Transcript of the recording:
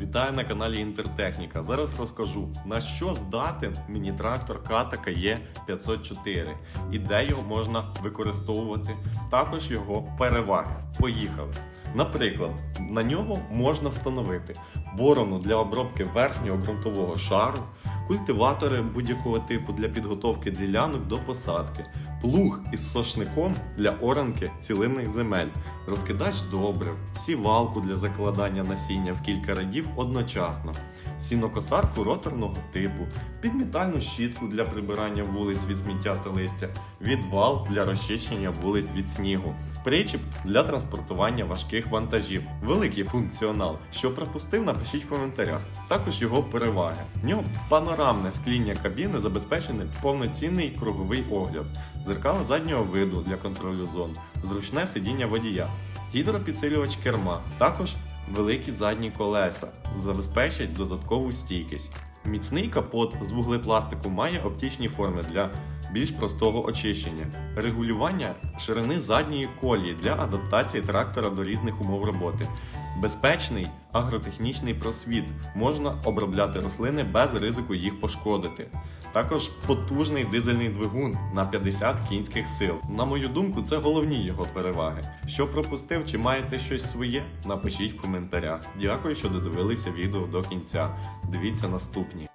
Вітаю на каналі Інтертехніка. Зараз розкажу на що здатен міні-трактор Kata KE 504 і де його можна використовувати. Також його переваги. Поїхали. Наприклад, на нього можна встановити борону для обробки верхнього ґрунтового шару, культиватори будь-якого типу для підготовки ділянок до посадки, плуг із сошником для оранки цілинних земель, розкидач добрив, сівалку для закладання насіння в кілька рядів одночасно, сінокосарку роторного типу, підмітальну щітку для прибирання вулиць від сміття та листя, відвал для розчищення вулиць від снігу, причіп для транспортування важких вантажів, великий функціонал. Що пропустив, напишіть в коментарях. Також його переваги. В нього панорамне скління кабіни забезпечений повноцінний круговий огляд, зеркала заднього виду для контролю зон, зручне сидіння водія, гідропідсилювач керма, також великі задні колеса забезпечать додаткову стійкість. Міцний капот з вуглепластику має оптичні форми для більш простого очищення, регулювання ширини задньої колії для адаптації трактора до різних умов роботи. Безпечний агротехнічний просвіт можна обробляти рослини без ризику їх пошкодити. Також потужний дизельний двигун на 50 кінських сил. На мою думку, це головні його переваги. Що пропустив, чи маєте щось своє? Напишіть в коментарях. Дякую, що додивилися відео до кінця. Дивіться наступні.